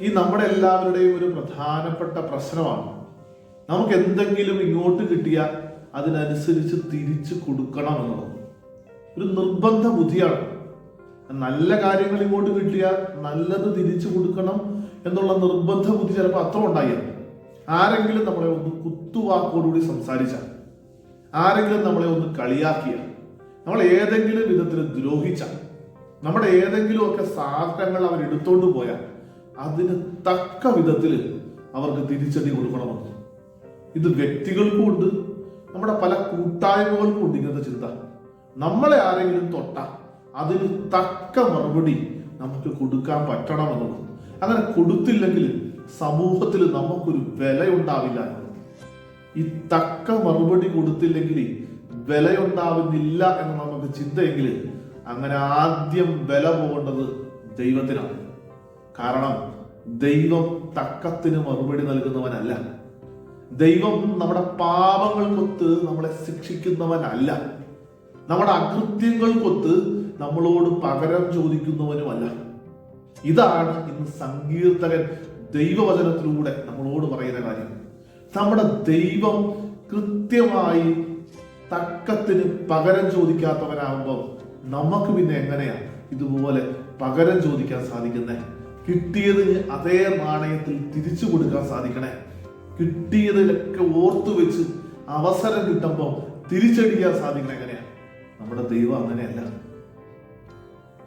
ഈ നമ്മുടെ എല്ലാവരുടെയും ഒരു പ്രധാനപ്പെട്ട പ്രശ്നമാണ്. നമുക്ക് എന്തെങ്കിലും ഇങ്ങോട്ട് കിട്ടിയാൽ അതിനനുസരിച്ച് തിരിച്ചു കൊടുക്കണം എന്നുള്ളത്. ഒരു നിർബന്ധ ബുദ്ധിയാണ്. നല്ല കാര്യങ്ങൾ ഇങ്ങോട്ട് കിട്ടിയാൽ നല്ലത് തിരിച്ചു കൊടുക്കണം എന്നുള്ള നിർബന്ധ ബുദ്ധി ചിലപ്പോൾ അത്ര ഉണ്ടായിരുന്നു ആരെങ്കിലും നമ്മളെ ഒന്ന് കുത്തുവാക്കോടുകൂടി സംസാരിച്ചാൽ ആരെങ്കിലും നമ്മളെ ഒന്ന് കളിയാക്കിയ നമ്മൾ ഏതെങ്കിലും വിധത്തിൽ ദ്രോഹിച്ച നമ്മുടെ ഏതെങ്കിലുമൊക്കെ സാധനങ്ങൾ അവർ എടുത്തോണ്ട് പോയാൽ അതിന് തക്ക വിധത്തിൽ അവർക്ക് തിരിച്ചടി കൊടുക്കണമെന്ന്. ഇത് വ്യക്തികൾക്കും ഉണ്ട്. നമ്മുടെ പല കൂട്ടായ്മകൾക്കും ഉണ്ട് ഇങ്ങനത്തെ ചിന്ത. നമ്മളെ ആരെങ്കിലും തൊട്ട അതിന് തക്ക മറുപടി നമുക്ക് കൊടുക്കാൻ പറ്റണമെന്നുള്ളത് അങ്ങനെ കൊടുത്തില്ലെങ്കിൽ സമൂഹത്തിൽ നമുക്കൊരു വിലയുണ്ടാവില്ല. ഈ തക്ക മറുപടി കൊടുത്തില്ലെങ്കിൽ വിലയുണ്ടാവുന്നില്ല എന്ന് നമുക്ക് ചിന്തയെങ്കിൽ അങ്ങനെ ആദ്യം വില പോകേണ്ടത് ദൈവത്തിനാണ്. കാരണം ദൈവം തക്കത്തിന് മറുപടി നൽകുന്നവനല്ല. ദൈവം നമ്മുടെ പാപങ്ങൾക്കൊത്ത് നമ്മളെ ശിക്ഷിക്കുന്നവനല്ല. നമ്മുടെ അകൃത്യങ്ങൾക്കൊത്ത് നമ്മളോട് പകരം ചോദിക്കുന്നവനുമല്ല. ഇതാണ് ഇന്ന് സങ്കീർത്തകൻ ദൈവവചനത്തിലൂടെ നമ്മളോട് പറയുന്ന കാര്യം. നമ്മുടെ ദൈവം കൃത്യമായി തക്കത്തിന് പകരം ചോദിക്കാത്തവനാകുമ്പോൾ നമുക്ക് പിന്നെ എങ്ങനെയാ ഇതുപോലെ പകരം ചോദിക്കാൻ സാധിക്കുന്നേ? കിട്ടിയതിന് അതേ നാണയത്തിൽ തിരിച്ചു കൊടുക്കാൻ സാധിക്കണേ. കിട്ടിയതിലൊക്കെ ഓർത്തു വെച്ച് അവസരം കിട്ടുമ്പോൾ തിരിച്ചടിക്കാൻ സാധിക്കണം എങ്ങനെയാ? നമ്മുടെ ദൈവം അങ്ങനെയല്ല.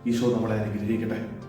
ഈശോ നമ്മളെ അനുഗ്രഹിക്കട്ടെ.